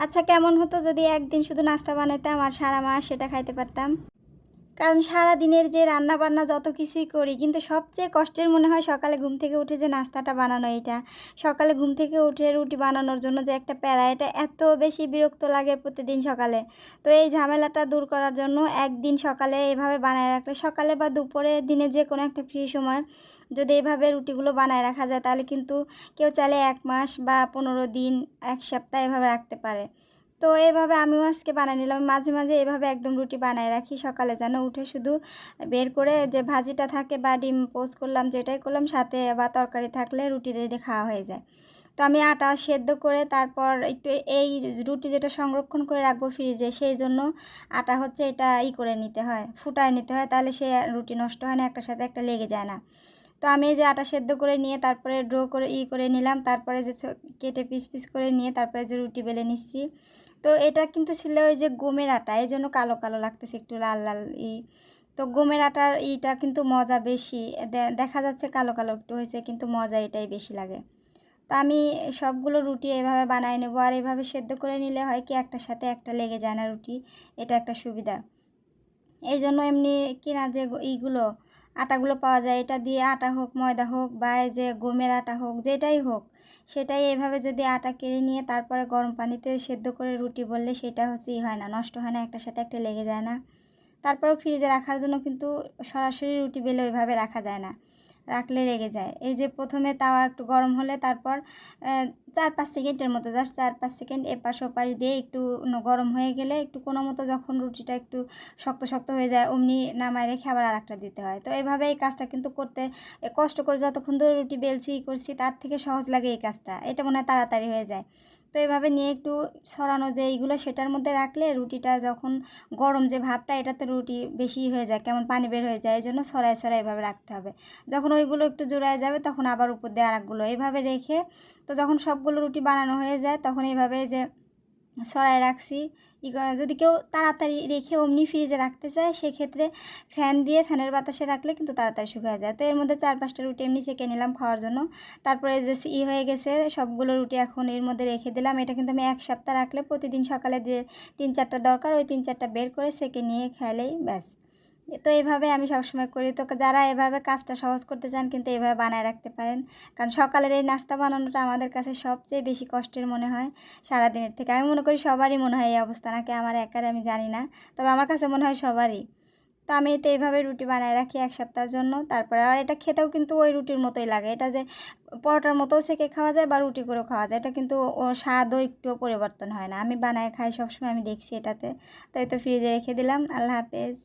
আচ্ছা কেমন হতো যদি একদিন শুধু নাস্তা বানাতাম আর সারা মাস সেটা খাইতে পারতাম? কারণ সারা দিনের যে রান্না বান্না যত কিছুই করি, কিন্তু সবচেয়ে কষ্টের মনে হয় সকালে ঘুম থেকে উঠে যে নাস্তাটা বানানো এটা। সকালে ঘুম থেকে উঠে রুটি বানানোর জন্য যে একটা প্যারা, এটা এত বেশি বিরক্ত লাগে প্রতিদিন সকালে। তো এই ঝামেলাটা দূর করার জন্য একদিন সকালে এভাবে বানায় রাখলে, সকালে বা দুপুরে দিনে যে কোনো একটা ফ্রি সময় যদি এভাবে রুটিগুলো বানায় রাখা যায়, তাহলে কিন্তু কেউ চাইলে এক মাস বা পনেরো দিন, এক সপ্তাহ এভাবে রাখতে পারে। তো এভাবে আমিও আজকে বানিয়ে নিলাম। মাঝে মাঝে এভাবে একদম রুটি বানায় রাখি সকালে যেন উঠে শুধু বের করে যে ভাজিটা থাকে বা ডিম পোস্ট করলাম, যেটাই করলাম, সাথে বা তরকারি থাকলে রুটি দিয়ে খাওয়া হয়ে যায়। তো আমি আটা সেদ্ধ করে তারপর একটু এই রুটি যেটা সংরক্ষণ করে রাখব ফ্রিজে, সেই জন্য আটা হচ্ছে এটা ই করে নিতে হয়, ফুটায় নিতে হয়, তাহলে সে রুটি নষ্ট হয় না, একটার সাথে একটা লেগে যায় না। তো আমি যে আটা সেদ্ধ করে নিয়ে তারপরে ড্রো করে, ই করে নিলাম, তারপরে যে কেটে পিস পিস করে নিয়ে তারপরে যে রুটি বেলে নিচ্ছি তো এটা কিন্তু ছিল ওই যে গমের আটা, এই জন্য কালো কালো লাগতেছে, একটু লাল লাল ই। তো গমের আটার ইটা কিন্তু মজা বেশি দেখা যাচ্ছে কালো কালো একটু হয়েছে, কিন্তু মজা এটাই বেশি লাগে। তো আমি সবগুলো রুটি এভাবে বানায় নেব, আর এভাবে সেদ্ধ করে নিলে হয় কি একটার সাথে একটা লেগে যায় না রুটি, এটা একটা সুবিধা। এই জন্য এমনি কিনা যে ইগুলো আটাগুলো পাওয়া যায়। এটা দিয়ে আটা হোক, ময়দা হোক বা যে গমের আটা হোক, যেটাই হোক, সেটাই এভাবে যদি আটা কেড়ে নিয়ে তারপরে গরম পানিতে সেদ্ধ করে রুটি বললে সেটা হচ্ছে হয় না, নষ্ট হয় না, একটার সাথে একটা লেগে যায় না। তারপরেও ফ্রিজে রাখার জন্য কিন্তু সরাসরি রুটি বেলে ওইভাবে রাখা যায় না। রাখলে লেগে যায়। এই যে প্রথমে তাওয়া একটু গরম হলে তারপর চার পাঁচ সেকেন্ডের মতো, জাস্ট চার পাঁচ সেকেন্ড এপাশ ওপাশ দিয়ে একটু গরম হয়ে গেলে একটু কোনো মতো যখন রুটিটা একটু শক্ত শক্ত হয়ে যায়, অমনি নামায় রেখে আবার আর একটা দিতে হয়। তো এইভাবে এই কাজটা কিন্তু করতে কষ্ট করে যতক্ষণ ধরে রুটি বেলছি করছি, তার থেকে সহজ লাগে এই কাজটা। এটা মনে হয় তাড়াতাড়ি হয়ে যায়। তো এভাবে নিয়ে একটু সরানো যে এইগুলো সেটার মধ্যে রাখলে রুটিটা যখন গরম যে ভাবটা, এটাতে রুটি বেশি হয়ে যায়, কেমন পানি বের হয়ে যায় এই জন্য সরাই সরাই এভাবে রাখতে হবে। যখন ওইগুলো একটু জোড়ায় যাবে, তখন আবার উপর দিয়ে আরেকগুলো। এইভাবে রেখে তো যখন সবগুলো রুটি বানানো হয়ে যায়, তখন এইভাবে যে সরাই রাখছি। যদি কেউ তাড়াতাড়ি রেখে অমনি ফ্রিজে রাখতে চায়, সেক্ষেত্রে ফ্যান দিয়ে ফ্যানের বাতাসে রাখলে কিন্তু তাড়াতাড়ি শুকিয়ে যায়। তো এর মধ্যে চার পাঁচটা রুটি এমনি সেঁকে নিলাম খাওয়ার জন্য। তারপরে যে ই হয়ে গেছে, সবগুলো রুটি এখন এর মধ্যে রেখে দিলাম। এটা কিন্তু আমি এক সপ্তাহ রাখলে প্রতিদিন সকালে যে তিন চারটা দরকার, ওই তিন চারটা বের করে সেঁকে নিয়ে খেলেই ব্যাস। তো এইভাবে আমি সবসময় করি। তো যারা এভাবে কাজটা সহজ করতে চান কিন্তু এভাবে বানায় রাখতে পারেন। কারণ সকালের এই নাস্তা বানানোটা আমাদের কাছে সবচেয়ে বেশি কষ্টের মনে হয় সারাদিনের থেকে। আমি মনে করি সবারই মনে হয় এই অবস্থা, নাকি আমার একার আমি জানি না। তবে আমার কাছে মনে হয় সবারই। তো আমি তো এইভাবে রুটি বানায় রাখি এক সপ্তাহের জন্য। তারপরে আর এটা খেতেও কিন্তু ওই রুটির মতোই লাগে। এটা যে পরোটার মতোও সেকে খাওয়া যায় বা রুটি করেও খাওয়া যায়, এটা কিন্তু ও স্বাদও একটুও পরিবর্তন হয় না। আমি বানায় খাই, সবসময় আমি দেখছি এটাতে। তো এই তো ফ্রিজে রেখে দিলাম। আল্লাহ হাফেজ।